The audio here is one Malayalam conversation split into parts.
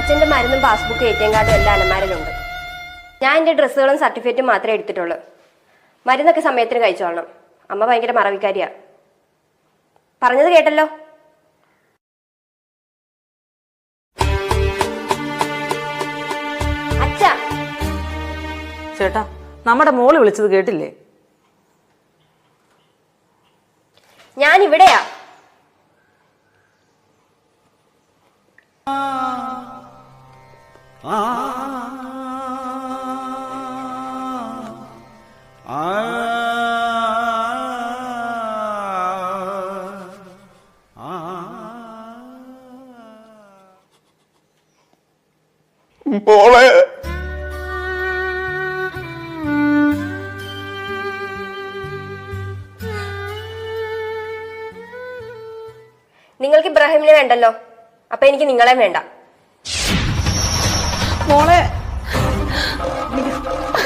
അച്ഛന്റെ മരുന്നും പാസ്ബുക്ക് എ ടി എം കാർഡും എല്ലാം അലമാരയിലുണ്ട്. ഞാൻ എന്റെ ഡ്രസ്സുകളും സർട്ടിഫിക്കറ്റും മാത്രമേ എടുത്തിട്ടുള്ളൂ. മരുന്നൊക്കെ സമയത്തിന് കഴിച്ചോളണം. അമ്മ ഭയങ്കര മറവിക്കാരിയാ. പറഞ്ഞത് കേട്ടല്ലോ? അച്ഛാ. ചേട്ടാ നമ്മുടെ മോൾ വിളിച്ചത് കേട്ടില്ലേ? ഞാൻ ഇവിടെയാ മോളെ. നിങ്ങൾക്ക് ഇബ്രാഹിമിനെ വേണ്ടല്ലോ. അപ്പൊ എനിക്ക് നിങ്ങളെ വേണ്ട. മോളെ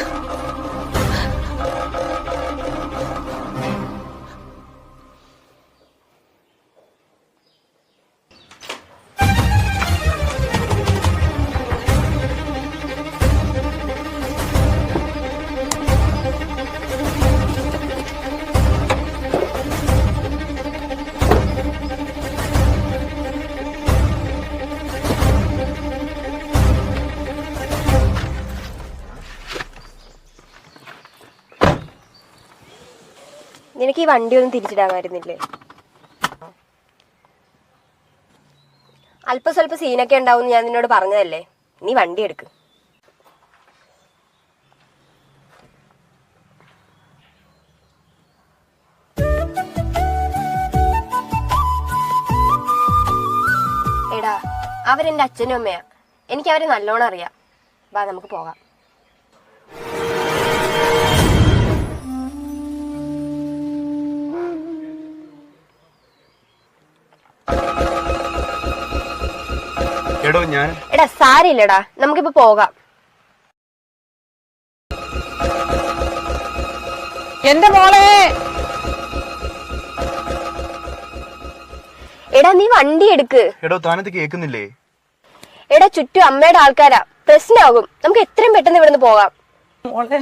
നിനക്ക് ഈ വണ്ടി ഒന്നും തിരിച്ചിടാമായിരുന്നില്ലേ? അല്പ സ്വല്പ സീനൊക്കെ ഉണ്ടാവും ഞാൻ നിന്നോട് പറഞ്ഞതല്ലേ? നീ വണ്ടി എടുക്ക്. എടാ അവരെന്റെ അച്ഛനും അമ്മയാ. എനിക്ക് അവരെ നല്ലോണം അറിയാം. വാ നമുക്ക് പോകാം. എടോ ഞാൻ. എടാ സാരില്ലടാ നമുക്കിപ്പോ പോകാം. എന്റെ മോളെ. എടാ നീ വണ്ടി എടുക്ക്. എടോ താനത് കേക്കുന്നില്ലേ എടാ ചുറ്റും അമ്മയുടെ ആൾക്കാരാ. പ്രശ്നമാകും നമുക്ക് എത്രയും പെട്ടെന്ന് ഇവിടുന്ന് പോകാം. മോളെ.